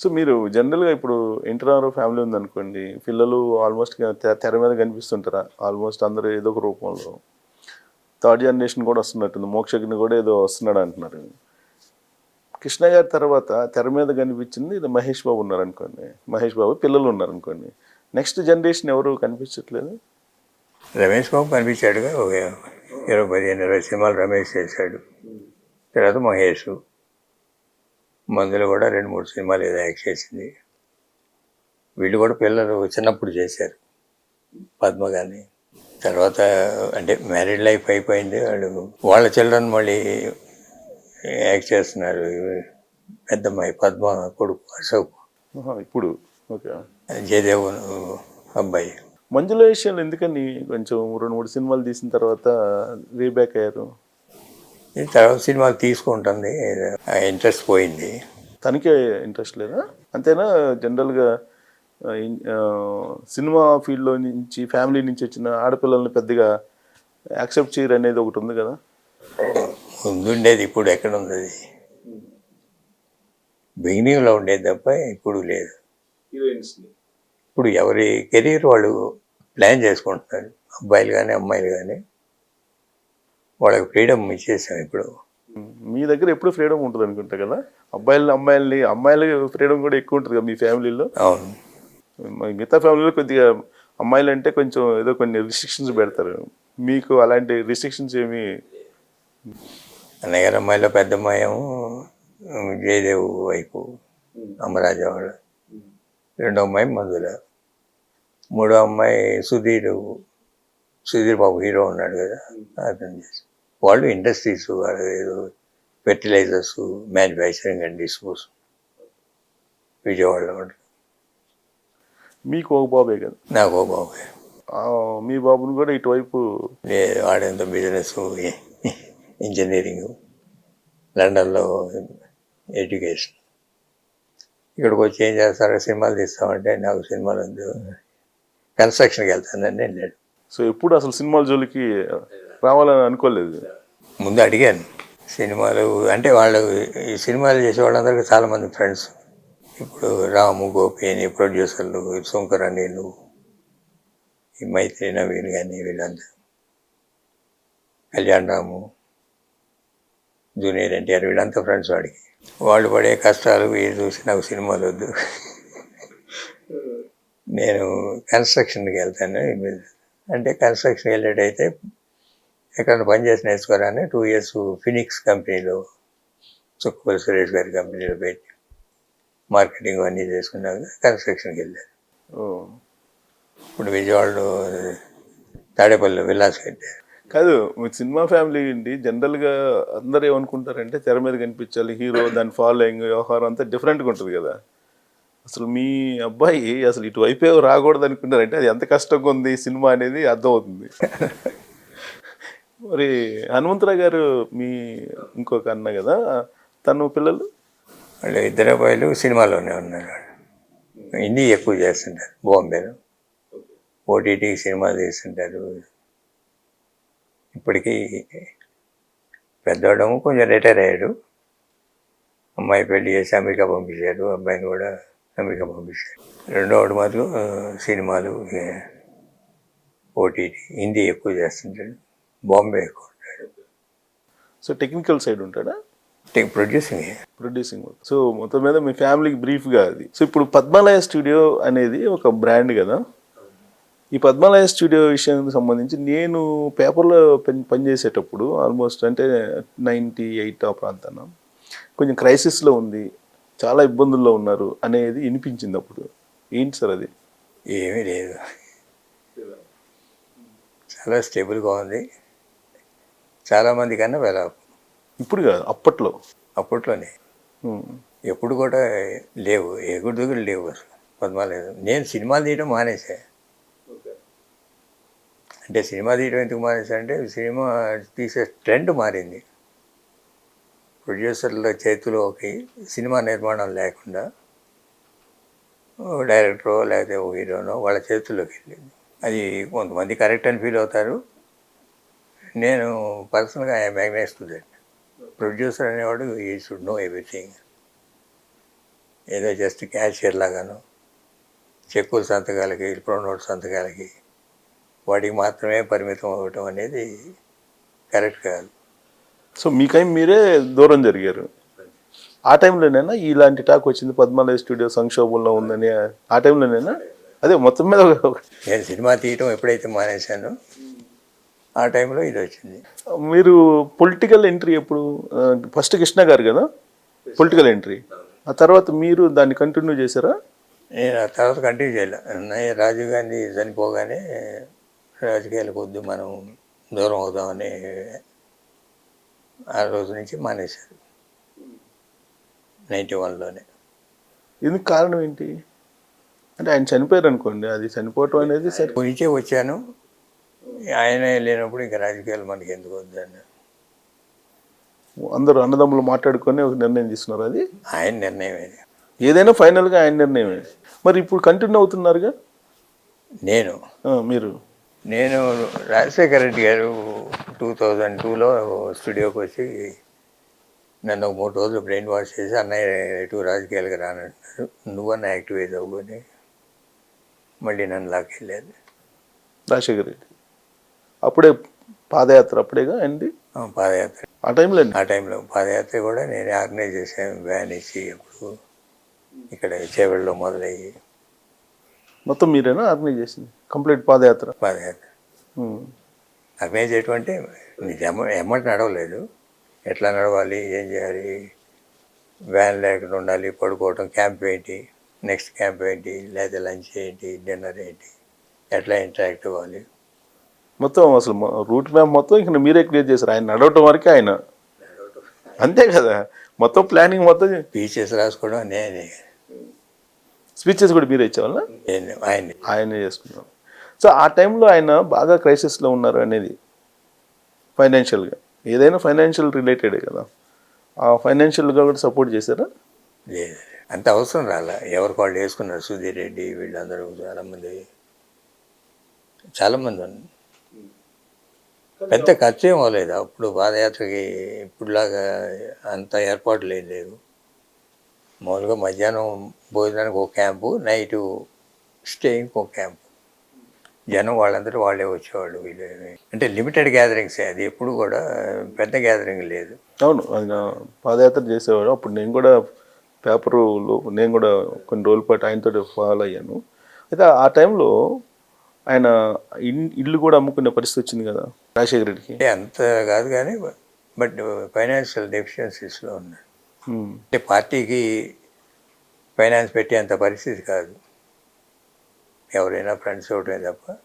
So మీరు జనరల్గా ఇప్పుడు ఇంటర్ ఫ్యామిలీ ఉందనుకోండి పిల్లలు ఆల్మోస్ట్ తెర మీద కనిపిస్తుంటారా? ఆల్మోస్ట్ అందరూ ఏదో ఒక రూపంలో. థర్డ్ జనరేషన్ కూడా వస్తున్నట్టుంది. మోక్షజ్ఞ కూడా ఏదో వస్తున్నాడు అంటున్నారు. కృష్ణ గారి తర్వాత తెర మీద కనిపించింది ఇది మహేష్ బాబు ఉన్నారనుకోండి. మహేష్ బాబు పిల్లలు ఉన్నారు అనుకోండి నెక్స్ట్ జనరేషన్ ఎవరు కనిపించట్లేదు? రమేష్ బాబు కనిపించాడుగా. ఒక ఇరవై పదిహేను ఇరవై సినిమాలు రమేష్ చేశాడు. తర్వాత మహేష్. మందులో కూడా రెండు మూడు సినిమాలు ఏదో యాక్ట్ చేసింది. వీళ్ళు కూడా పిల్లలు చిన్నప్పుడు చేశారు. పద్మ కానీ తర్వాత అంటే మ్యారీడ్ లైఫ్ అయిపోయింది. వాళ్ళు వాళ్ళ చిల్డ్రన్ మళ్ళీ యాక్ట్ చేస్తున్నారు. పెద్దమ్మాయి పద్మ కొడుకు అశోక్. ఇప్పుడు. ఓకే. జయదేవ్ అబ్బాయి. మంజుల విషయంలో ఎందుకని కొంచెం రెండు మూడు సినిమాలు తీసిన తర్వాత రీబ్యాక్ అయ్యారు? తర్వాత సినిమాలు తీసుకుంటుంది. ఆ ఇంట్రెస్ట్ పోయింది. తనకే ఇంట్రెస్ట్ లేదా? అంతేనా? జనరల్గా సినిమా ఫీల్డ్లో నుంచి ఫ్యామిలీ నుంచి వచ్చిన ఆడపిల్లల్ని పెద్దగా యాక్సెప్ట్ చేయరు అనేది ఒకటి ఉంది కదా? ముందుండేది ఇప్పుడు ఎక్కడ ఉంది అది బిగినింగ్లో ఉండేది తప్ప ఇప్పుడు లేదు. ఇప్పుడు ఎవరి కెరీర్ వాళ్ళు ప్లాన్ చేసుకుంటున్నారు. అబ్బాయిలు కానీ అమ్మాయిలు కానీ వాళ్ళకి ఫ్రీడమ్ ఇచ్చేసాం ఇప్పుడు. మీ దగ్గర ఎప్పుడు ఫ్రీడమ్ ఉంటుంది అనుకుంటా కదా? అబ్బాయిలు అమ్మాయిల్ని అమ్మాయిల ఫ్రీడమ్ కూడా ఎక్కువ ఉంటుంది కదా మీ ఫ్యామిలీలో? అవును. మిగతా ఫ్యామిలీలో కొద్దిగా అమ్మాయిలు అంటే కొంచెం ఏదో కొన్ని రిస్ట్రిక్షన్స్ పెడతారు. మీకు అలాంటి రిస్ట్రిక్షన్స్ ఏమి అన్నయ్య గారి అమ్మాయిలో పెద్ద అమ్మాయి ఏమో జయదేవ్ వైపు అమరాజా వాళ్ళ రెండో అమ్మాయి మందుల మూడో అమ్మాయి సుధీర్. సుధీర్ బాబు హీరో ఉన్నాడు కదా అతను చేసి వాళ్ళు industries fertilisers manufacturing and dispose విజయవాడలో ఉంటారు. మీకు ఒక బాబే కదా? నాకు ఓ బాబు. మీ బాబుని కూడా ఇటువైపు వాడేంత బిజినెస్ ఇంజనీరింగ్ లండన్లో ఎడ్యుకేషన్ ఇక్కడికి వచ్చి ఏం చేస్తారు సినిమాలు తీస్తామంటే నాకు సినిమాలు కన్స్ట్రక్షన్కి వెళ్తానని వెళ్ళాడు సో ఎప్పుడు అసలు సినిమాల జోలికి రావాలని అనుకోలేదు. ముందు అడిగాను. సినిమాలు అంటే వాళ్ళు ఈ సినిమాలు చేసే వాళ్ళందరికీ చాలామంది ఫ్రెండ్స్ ఇప్పుడు రాము గోపి అని ప్రొడ్యూసర్లు శంకర్ అనిలు ఈ మైత్రి నవీన్ కానీ వీళ్ళందరూ. కళ్యాణ్ రాము జూనియర్ ఎన్టీఆర్ వీళ్ళంతా ఫ్రెండ్స్ వాడికి. వాళ్ళు పడే కష్టాలు ఇవి చూసి నాకు సినిమాలు వద్దు. నేను కన్స్ట్రక్షన్కి వెళ్తాను. అంటే కన్స్ట్రక్షన్ వెళ్ళేటైతే ఎక్కడ పనిచేసి నేర్చుకోరాని టూ ఇయర్స్ ఫినిక్స్ కంపెనీలో చుక్కపల్లి సురేష్ గారి కంపెనీలో పెట్టి మార్కెటింగ్ అన్నీ చేసుకున్నాక కన్స్ట్రక్షన్కి వెళ్ళాను. ఓ. ఇప్పుడు విజయవాడలో తాడేపల్లి విలాస్ కట్టారు కాదు మీ సినిమా ఫ్యామిలీ ఏంటి? జనరల్గా అందరు ఏమనుకుంటారంటే తెర మీద కనిపించాలి హీరో దాని ఫాలోయింగ్ వ్యవహారం అంతా డిఫరెంట్గా ఉంటుంది కదా. అసలు మీ అబ్బాయి అసలు ఇటువైపే రాకూడదు అనుకుంటారంటే అది ఎంత కష్టంగా ఉంది సినిమా అనేది అర్థమవుతుంది. మరి హనుమంతరావు గారు మీ ఇంకొక అన్న కదా తను పిల్లలు? వాళ్ళు ఇద్దరు అబ్బాయిలు సినిమాలోనే ఉన్నారు హిందీ ఎక్కువ చేస్తుంటారు బాంబేలో. ఓటీటీ సినిమాలు తీస్తుంటారు ఇప్పటికీ పెద్దవాడము కొంచెం రిటైర్ అయ్యాడు. అమ్మాయి పెళ్ళి చేసి అమెరికా పంపించారు అబ్బాయిని కూడా అమెరికా పంపించారు. రెండోవాడు మాత్రం సినిమాలు ఓటీటీ హిందీ ఎక్కువ చేస్తుంటాడు. బాంబే ఉంటాడు సో టెక్నికల్ సైడ్ ఉంటాడా? ప్రొడ్యూసింగ్. ప్రొడ్యూసింగ్ సో మొత్తం మీద మీ ఫ్యామిలీకి బ్రీఫ్గా అది. సో ఇప్పుడు పద్మాలయ స్టూడియో అనేది ఒక బ్రాండ్ కదా? ఈ పద్మాలయ స్టూడియో విషయానికి సంబంధించి నేను పేపర్లో పని పనిచేసేటప్పుడు ఆల్మోస్ట్ అంటే నైంటీ ఎయిట్ ఆ ప్రాంతాన కొంచెం క్రైసిస్లో ఉంది చాలా ఇబ్బందుల్లో ఉన్నారు అనేది వినిపించింది అప్పుడు. ఏంటి సార్ అది? ఏమీ లేదు. చాలా స్టేబుల్గా ఉంది. చాలామంది కన్నా వెళ్ళ ఇప్పుడు కాదు అప్పట్లో. అప్పట్లోనే. ఎప్పుడు కూడా లేవు ఎగుడు దిగుడు లేవు అసలు పద్మాలేదు నేను సినిమాలు తీయడం మానేసా. అంటే సినిమా తీయడం ఎందుకు మానేసా అంటే సినిమా తీసే ట్రెండ్ మారింది. ప్రొడ్యూసర్ల చేతిలోకి సినిమా నిర్మాణం లేకుండా డైరెక్టరో లేకపోతే ఓ హీరోనో వాళ్ళ చేతుల్లోకి వెళ్ళింది. అది కొంతమంది కరెక్ట్ అని ఫీల్ అవుతారు నేను పర్సనల్గా I magnise to that producer అనేవాడు ఈ షుడ్ నో ఎవ్రీథింగ్. ఏదో జస్ట్ క్యాషియర్ లాగాను చెక్కుల సంతకాలకి నోట్ సంతకాలకి వాటికి మాత్రమే పరిమితం అవ్వటం అనేది కరెక్ట్ కాదు. సో మీకై మీరే దూరం జరిగారు. ఆ టైంలోనేనా ఇలాంటి టాక్ వచ్చింది? పద్మాలయ స్టూడియో సంక్షోభంలో ఉందని ఆ టైంలోనేనా? అదే మొత్తం మీద నేను సినిమా తీయటం ఎప్పుడైతే మానేశానో ఆ టైంలో ఇది వచ్చింది. మీరు పొలిటికల్ ఎంట్రీ ఎప్పుడు ఫస్ట్ కృష్ణ గారు కదా? పొలిటికల్ ఎంట్రీ ఆ తర్వాత మీరు దాన్ని కంటిన్యూ చేశారా? నేను ఆ తర్వాత కంటిన్యూ చేయలే. రాజీవ్ గాంధీ చనిపోగానే రాజకీయాలకు వద్దు మనం దూరం అవుదామని ఆ రోజు నుంచి మానేశారు. నైంటీ వన్లోనే. ఎందుకు కారణం ఏంటి? అంటే ఆయన చనిపోయారు అనుకోండి అది చనిపోవటం అనేది సరే గురించే వచ్చాను. ఆయన లేనప్పుడు ఇంకా రాజకీయాలు మనకి ఎందుకు వద్దని అందరూ అన్నదమ్ములు మాట్లాడుకొని ఒక నిర్ణయం తీసుకున్నారు అది? ఆయన నిర్ణయం ఇది ఏదైనా ఫైనల్గా ఆయన నిర్ణయమే. మరి ఇప్పుడు కంటిన్యూ అవుతున్నారుగా? నేను. మీరు. నేను రాజశేఖర రెడ్డి గారు టూ థౌజండ్ టూలో స్టూడియోకి వచ్చి నన్ను ఒక మూడు రోజులు బ్రెయిన్ వాష్ చేసి అన్నయ్య ఎటు రాజకీయాలకు రానంటున్నారు నువ్వన్న యాక్టివేట్ అవ్వని మళ్ళీ నన్ను లాక్కెళ్ళారు. రాజశేఖర్ రెడ్డి. అప్పుడే పాదయాత్ర అప్పుడేగా అండి పాదయాత్ర. ఆ టైంలో ఆ టైంలో పాదయాత్ర కూడా నేనే ఆర్గనైజ్ చేశాను వ్యాన్ ఇచ్చి అప్పుడు ఇక్కడ చేవెళ్ళలో మొదలయ్యి. మొత్తం మీరేనా ఆర్గనైజ్ చేసింది? కంప్లీట్ పాదయాత్ర? పాదయాత్ర. ఆర్గనైజ్ చేయటం అంటే ఎమ్మటి నడవలేదు. ఎట్లా నడవాలి ఏం చేయాలి వ్యాన్ లేకుండా ఉండాలి పడుకోవటం క్యాంప్ ఏంటి నెక్స్ట్ క్యాంప్ ఏంటి లేదా లంచ్ ఏంటి డిన్నర్ ఏంటి ఎట్లా ఇంటరాక్ట్ అవ్వాలి? మొత్తం అసలు రూట్ మ్యాప్ మొత్తం ఇక్కడ మీరే క్లియర్ చేశారు. ఆయన నడవటం వరకే ఆయన. అంతే కదా. మొత్తం ప్లానింగ్ మొత్తం స్పీచెస్ రాసుకోవడం నేనే స్పీచెస్ కూడా మీరే ఇచ్చేవాళ్ళ? నేను ఆయన్ని ఆయనే చేసుకున్నాం. సో ఆ టైంలో ఆయన బాగా క్రైసిస్లో ఉన్నారు అనేది ఫైనాన్షియల్గా ఏదైనా ఫైనాన్షియల్ రిలేటెడే కదా. ఆ ఫైనాన్షియల్గా కూడా సపోర్ట్ చేశారా? లేదు. అంత అవసరం రాలా. ఎవరికి వాళ్ళు వేసుకున్నారు? సుధీర్ రెడ్డి వీళ్ళందరూ చాలామంది. చాలామంది ఉన్నారు. పెద్ద ఖర్చు ఏం అవ్వలేదు అప్పుడు పాదయాత్రకి ఇప్పుడులాగా అంత ఏర్పాట్లు ఏం లేవు మామూలుగా మధ్యాహ్నం భోజనానికి ఒక క్యాంపు నైటు స్టేయింగ్కి ఒక క్యాంపు. జనం వాళ్ళందరూ వాళ్ళే వచ్చేవాళ్ళు వీళ్ళు. అంటే లిమిటెడ్ గ్యాదరింగ్స్ అది ఎప్పుడు కూడా పెద్ద గ్యాదరింగ్ లేదు. అవును ఆయన పాదయాత్ర చేసేవాడు. అప్పుడు నేను కూడా పేపర్లో నేను కూడా కొన్ని రోజుల పాటు ఆయనతో ఫాలో అయ్యాను. అయితే ఆ టైంలో ఆయన ఇల్లు కూడా అమ్ముకునే పరిస్థితి వచ్చింది కదా. రాజశేఖర రెడ్డికి? అంత కాదు కానీ బట్ ఫైనాన్షియల్ డెఫిషియన్సీస్లో ఉన్నాయి ఉమ్. అంటే పార్టీకి ఫైనాన్స్ పెట్టేంత పరిస్థితి కాదు. ఎవరైనా ఫ్రెండ్స్ అవటమే తప్ప.